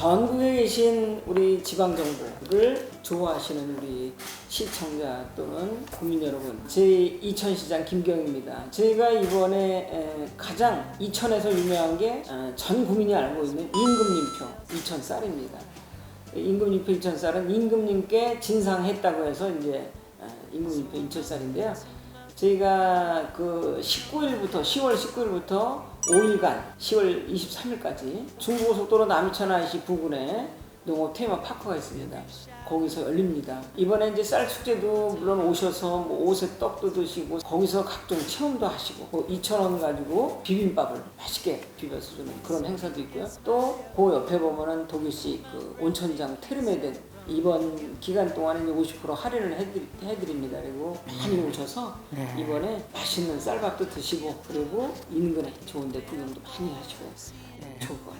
전국에 계신 우리 지방 정부를 좋아하시는 우리 시청자 또는 국민 여러분, 제 이천시장 김경입니다. 저희가 이번에 에, 가장 이천에서 유명한 게 전 국민이 알고 있는 임금님표 이천 쌀입니다. 임금님표 이천 쌀은 임금님께 진상했다고 해서 이제 에, 임금님표 이천 쌀인데요. 저희가 그 19일부터 10월 19일부터 5일간 10월 23일까지 중부고속도로 남이천안시 부근에 농업 테마 파크가 있습니다. 거기서 열립니다. 이번에 이제 쌀 축제도 물론 오셔서 뭐 옷에 떡도 드시고 거기서 각종 체험도 하시고 뭐 2,000원 가지고 비빔밥을 맛있게 비벼서 주는 그런 행사도 있고요. 또 그 옆에 보면은 독일식 그 온천장 테르메덴 이번 기간 동안에 이제 50% 할인을 해드리, 해드립니다. 그리고 많이 오셔서 네. 이번에 맛있는 쌀밥도 드시고 그리고 인근에 좋은 데 구경도 많이 하시고 네. 좋을 것 같아요. 네.